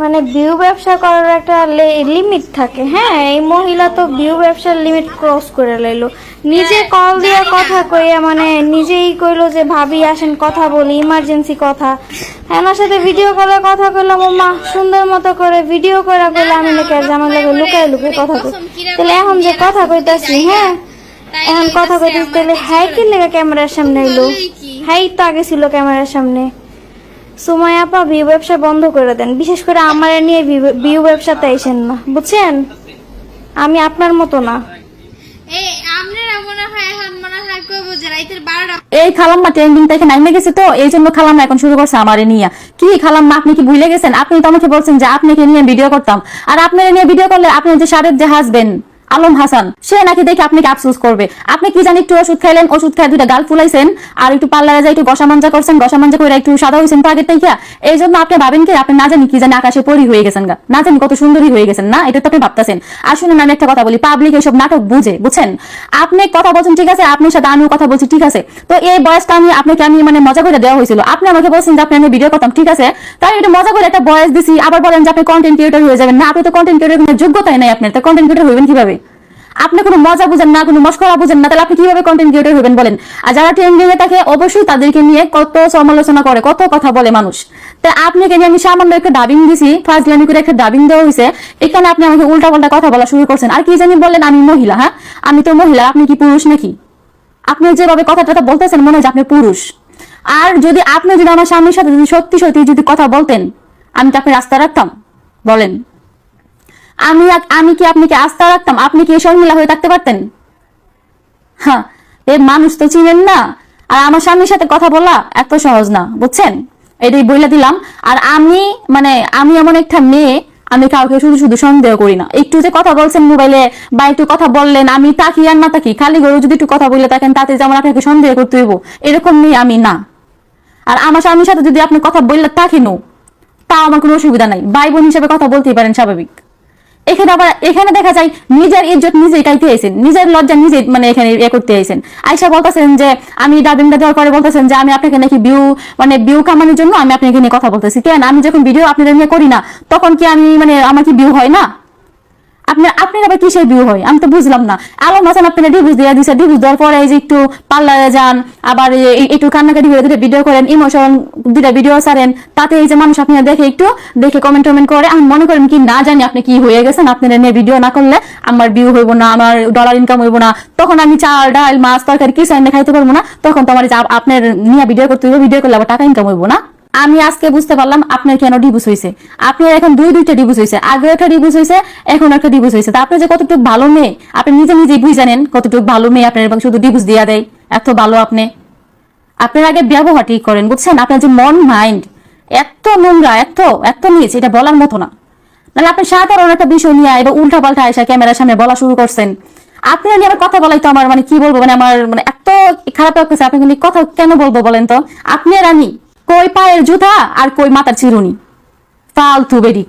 মানে বিউ ব্যবসা করার একটা লিমিট থাকে। হ্যাঁ এই মহিলা তো বিউ ব্যবসার লিমিট ক্রস করে লাইলো। নিজে কল দিয়ে কথা কইয়া মানে নিজেই কইলো যে ভাবি আসেন কথা বলি ইমার্জেন্সি কথা। এনার সাথে ভিডিও কলে কথা কইলাম ও মা সুন্দর মতো করে ভিডিও করে কইলে আমি নাকি আর জামাই লাগে লুকায় লুকায় কথা কই তাহলে এখন যে কথা কইতাছি হ্যাঁ এখন কথা কইতেছি তাহলে হ্যাঁ কি লেগে ক্যামেরার সামনে এলো। হ্যাঁ তো আগে ছিল ক্যামেরার সামনে। সময় আপা বিউ ব্যবসা বন্ধ করে দেন। বিশেষ করে আমার নিয়ে বিউ ব্যবসাতে আইসেন না। বুঝছেন? আমি আপনার মতো না। এই খালাম্মা ট্রেন্ডিং থেকে নাইমে গেছে তো এই জন্য খালাম্মা এখন শুরু করছে আমারে নিয়ে। কি খালাম্মা আপনি কি ভুলে গেছেন? আপনি তো আমাকে বলছেন যে আপনাকে নিয়ে ভিডিও করতাম। আর আপনারা নিয়ে ভিডিও করলে আপনি যে সারের যে হাসবেন আলম হাসান, সে নাকি দেখে আপনাকে আফসোস করবে। আপনি কি জানি একটু ওষুধ খাইলেন, ওষুধ খাই দুইটা গাল ফুলাইছেন, আর একটু পার্লারে যাই একটু গসা মাঞ্জা করছেন গসা মাঞ্জা করে একটু সাদা হয়েছেন তো আগের থেকে এই জন্য আপনি ভাবেন কি, আপনি না জানি কি জানি আকাশে পরি হয়ে গেছেন গা। না জানি কত সুন্দরী হয়ে গেছেন, না? এটা তো আপনি ভাবতেছেন। শুনুন, আমি একটা কথা বলি পাবলিক এসব নাটক বুঝে, বুঝছেন? আপনি কথা বলছেন, ঠিক আছে? আপনার সাথে আমিও কথা বলছি, ঠিক আছে? তো এই বয়সটা আমি, আপনাকে আমি মানে মজা করে দেওয়া হয়েছিল। আপনি আমাকে বলছেন যে আপনি আমি ভিডিও করতাম, ঠিক আছে? তাই এটা মজা করে একটা বয়স দিছি, আবার বলেন যে আপনি কন্টেন্ট ক্রিয়েটর হয়ে যাবেন। না, আপনি তো কন্টেন্ট ক্রিয়েটর যোগ্যতাই নাই আপনার। তো কন্টেন্ট ক্রিয়েটর হইবেন কীভাবে? আপনি কোনো মজা বুঝেন না, কোনো মস্করা বুঝেন না, তাহলে আপনি কীভাবে কন্টেন্ট ক্রিয়েটর হবেন বলেন? আর যারা ট্রেন্ডিং এ থাকে, অবশ্যই তাদেরকে নিয়ে কত সমালোচনা করে, কত কথা বলে মানুষ। তা আপনাকে নিয়ে আমি সামান্য একটা ডাবিং দিছি, ফাজলামি করে একটা ডাবিং দেওয়া হয়েছে। এখানে আপনি আমাকে উল্টা পাল্টা কথা বলা শুরু করছেন। আর কি জানি বললেন, আমি মহিলা হ্যাঁ? আমি তো মহিলা, আপনি কি পুরুষ নাকি? আপনি যেভাবে কথা টথা বলতেছেন, মনে হয় আপনি পুরুষ। আর যদি আপনি যদি আমার স্বামীর সাথে যদি সত্যি সত্যি যদি কথা বলতেন, আমি তো আপনি রাস্তা রাখতাম, বলেন। আমি আমি কি আপনাকে আস্থা রাখতাম? আপনি কি শর্মিলা হয়ে থাকতে পারতেন? হ্যাঁ এ মানুষ তো চিনেন না। আর আমার স্বামীর সাথে কথা বলা এত সহজ না, বুঝছেন? এটাই বইলা দিলাম। আর আমি মানে আমি এমন একটা মেয়ে, আমি কাউকে শুধু শুধু সন্দেহ করি না। একটু যে কথা বলছেন মোবাইলে বা একটু কথা বললেন, আমি তাকি আর না তাকি, খালি গরু যদি একটু কথা বলে থাকেন, তাতে যেমন আপনাকে সন্দেহ করতে হইব, এরকম মেয়ে আমি না। আর আমার স্বামীর সাথে যদি আপনি কথা বললে তাকিনো তা আমার কোনো অসুবিধা নাই। ভাই বোন হিসেবে কথা বলতেই পারেন স্বাভাবিক। এখানে আবার, এখানে দেখা যায় নিজের ইজ্জত নিজেই কাইতে আইছেন নিজের লজ্জা নিজেই মানে এখানে ইয়ে করতে আইছেন আয়সা বলতেছেন যে, আমি ডাবিংটা দেওয়ার পরে বলতেছেন যে, আমি আপনাকে নাকি বিউ মানে ভিউ কামানোর জন্য আমি আপনাকে নিয়ে কথা বলতেছি। কেন? আমি যখন ভিডিও আপনাদের নিয়ে করি না, তখন কি আমি মানে আমার কি ভিউ হয় না? আপনার আপনার আবার কিসের ভিউ হয়? আমি তো বুঝলাম না। আলম হাসান আপনারা ডিভোর্স দিয়ে দিছে। ডিভোর্স দেওয়ার পরে এই যে একটু পার্লারে যান, আবার একটু কান্নাকাটি করে দুটো ভিডিও করেন ইমোশন দুটা ভিডিও ছাড়েন। তাতে এই যে মানুষ আপনারা দেখে একটু, দেখে কমেন্ট টমেন্ট করে। আমি মনে করেন কি, না জানি আপনি কি হয়ে গেছেন। আপনারা নিয়ে ভিডিও না করলে আমার ভিউ হইব না, আমার ডলার ইনকাম হইব না। তখন আমি চাল, ডাল, মাছ, তরকারি, কিছু এনে খাইতে পারব না। তখন তো আমার যে আপনার নিয়ে ভিডিও করতে হইব ভিডিও করলে আবার টাকা ইনকাম হইব না। আমি আজকে বুঝতে পারলাম আপনার কেন ডিভোর্স হয়েছে আপনার এখন দুই দুইটা ডিভোর্স হয়েছে আগে একটা ডিভোর্স হয়েছে এখন একটা ডিভোর্স হয়েছে তা আপনি যে কতটুকু ভালো মেয়ে, আপনি নিজে নিজেই বুঝ জানেন কতটুকু ভালো মেয়ে আপনার এবং শুধু ডিভোর্স দিয়া দেয়। এত ভালো আপনি। আপনার আগে ব্যবহার ঠিক করেন, বুঝছেন? আপনার যে মন মাইন্ড এত নোংরা, এত এত নিয়েছে এটা বলার মতো না। নাহলে আপনি সাধারণ একটা বিষয় নিয়ে এবার উল্টা পাল্টা এসে ক্যামেরার সামনে বলা শুরু করছেন। আপনি নিয়ে আমার কথা বলাই তো আমার মানে কি বলব? মানে আমার মানে এত খারাপ লাগতেছে আপনি কথা কেন বলব বলেন তো? আপনি আর আমি কই পায়ের জুতা আর কই মাথার চিরুনি? ফালতু বেরি